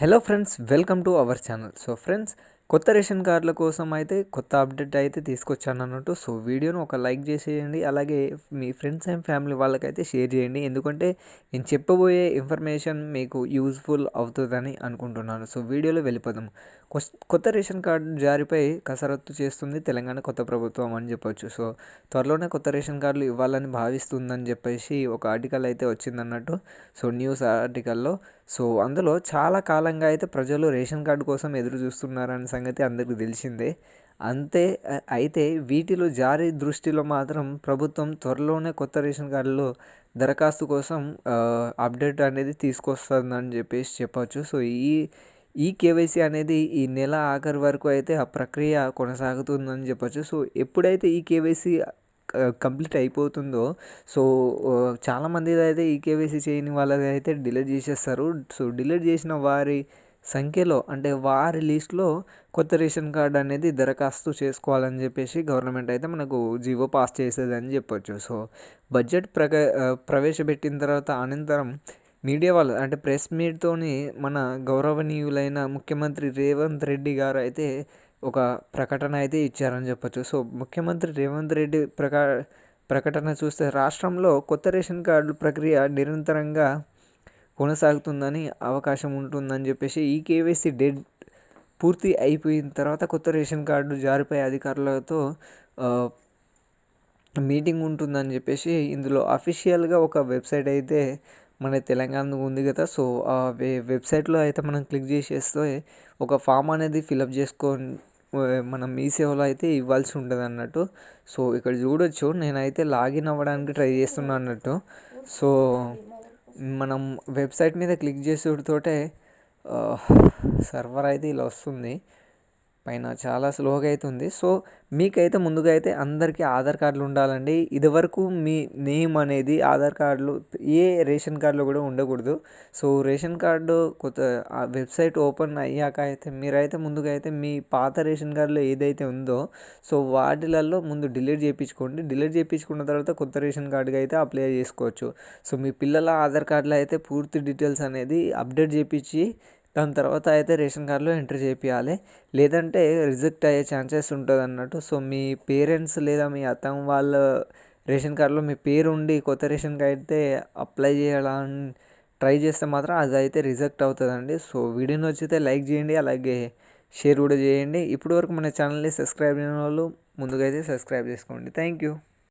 Hello friends welcome to our channel so friends కొత్త ration కార్డుల కోసం అయితే కొత్త అప్డేట్ అయితే తీసుకొచ్చాను అన్నట్టు. సో వీడియోను ఒక లైక్ చేసేయండి అలాగే మీ ఫ్రెండ్స్ అండ్ ఫ్యామిలీ వాళ్ళకైతే షేర్ చేయండి. ఎందుకంటే నేను చెప్పబోయే ఇన్ఫర్మేషన్ మీకు యూజ్ఫుల్ అవుతుందని అనుకుంటున్నాను. సో వీడియోలో వెళ్ళిపోదాం. కొత్త రేషన్ కార్డు జారీపై కసరత్తు చేస్తుంది తెలంగాణ కొత్త ప్రభుత్వం అని చెప్పొచ్చు. సో త్వరలోనే కొత్త రేషన్ కార్డులు ఇవ్వాలని భావిస్తుందని చెప్పేసి ఒక ఆర్టికల్ అయితే వచ్చిందన్నట్టు. సో న్యూస్ ఆర్టికల్లో సో అందులో చాలా కాలంగా అయితే ప్రజలు రేషన్ కార్డు కోసం ఎదురు చూస్తున్నారనే సంగతి అందరికీ తెలిసిందే. అంతే అయితే వీటిలో జారీ దృష్టిలో మాత్రం ప్రభుత్వం త్వరలోనే కొత్త రేషన్ కార్డులో దరఖాస్తు కోసం అప్డేట్ అనేది తీసుకొస్తుందని చెప్పేసి చెప్పవచ్చు సో ఈ ఈ కేవైసీ అనేది ఈ నెల ఆఖరి వరకు అయితే ఆ ప్రక్రియ కొనసాగుతుందని చెప్పవచ్చు సో ఎప్పుడైతే ఈ కేవైసీ కంప్లీట్ అయిపోతుందో సో చాలామంది అయితే ఈ కేవైసీ చేయని వాళ్ళది అయితే డిలీట్ చేసేస్తారు. సో డిలీట్ చేసిన వారి సంఖ్యలో అంటే వారి లిస్ట్లో కొత్త రేషన్ కార్డ్ అనేది దరఖాస్తు చేసుకోవాలని చెప్పేసి గవర్నమెంట్ అయితే మనకు జీవో పాస్ చేసేదని చెప్పొచ్చు. సో బడ్జెట్ ప్రక ప్రవేశపెట్టిన తర్వాత అనంతరం మీడియా వాళ్ళు అంటే ప్రెస్ మీట్తోని మన గౌరవనీయులైన ముఖ్యమంత్రి రేవంత్ రెడ్డి గారు అయితే ఒక ప్రకటన అయితే ఇచ్చారని చెప్పొచ్చు. సో ముఖ్యమంత్రి రేవంత్ రెడ్డి ప్రకా ప్రకటన చూస్తే రాష్ట్రంలో కొత్త రేషన్ కార్డు ప్రక్రియ నిరంతరంగా కొనసాగుతుందని అవకాశం ఉంటుందని చెప్పేసి ఈ కేవైసీ డెడ్ పూర్తి అయిపోయిన తర్వాత కొత్త రేషన్ కార్డు జారిపోయే అధికారులతో మీటింగ్ ఉంటుందని చెప్పేసి ఇందులో అఫీషియల్గా ఒక వెబ్సైట్ అయితే మన తెలంగాణ ఉంది కదా. సో ఆ వె వెబ్సైట్లో అయితే మనం క్లిక్ చేసేస్తే ఒక ఫామ్ అనేది ఫిలప్ చేసుకొని మనం మీ సేవలో అయితే ఇవ్వాల్సి ఉంటుంది అన్నట్టు సో ఇక్కడ చూడొచ్చు. నేనైతే లాగిన్ అవ్వడానికి ట్రై చేస్తున్నాను అన్నట్టు. సో మనం వెబ్సైట్ మీద క్లిక్ చేసేటతోటే సర్వర్ అయితే ఇలా వస్తుంది. పైన చాలా స్లోగా అయితే ఉంది సో మీకైతే ముందుగా అయితే అందరికీ ఆధార్ కార్డులు ఉండాలండి. ఇదివరకు మీ నేమ్ అనేది ఆధార్ కార్డులు ఏ రేషన్ కార్డులో కూడా ఉండకూడదు. సో రేషన్ కార్డు కొత్త ఆ వెబ్సైట్ ఓపెన్ అయ్యాక అయితే మీరైతే ముందుగా అయితే మీ పాత రేషన్ కార్డులో ఏదైతే ఉందో సో వాటిలలో ముందు డిలీట్ చేయించుకోండి. డిలీట్ చేయించుకున్న తర్వాత కొత్త రేషన్ కార్డుకి అయితే అప్లై చేసుకోవచ్చు. సో మీ పిల్లల ఆధార్ కార్డులో అయితే పూర్తి డీటెయిల్స్ అనేది అప్డేట్ చేయించి దాని తర్వాత అయితే రేషన్ కార్డులో ఎంటర్ చేయించాలి లేదంటే రిజెక్ట్ అయ్యే ఛాన్సెస్ ఉంటుంది అన్నట్టు. సో మీ పేరెంట్స్ లేదా మీ అత్తమ్మ వాళ్ళ రేషన్ కార్డులో మీ పేరు ఉండి కొత్త రేషన్ కార్డ్ అయితే అప్లై చేయాలని ట్రై చేస్తే మాత్రం అది అయితే రిజెక్ట్ అవుతుందండి. సో వీడియోని వచ్చితే లైక్ చేయండి. అలాగే షేర్ కూడా చేయండి. ఇప్పటివరకు మన ఛానల్ని సబ్స్క్రైబ్ అయిన వాళ్ళు ముందుగా అయితే సబ్స్క్రైబ్ చేసుకోండి. Thank you.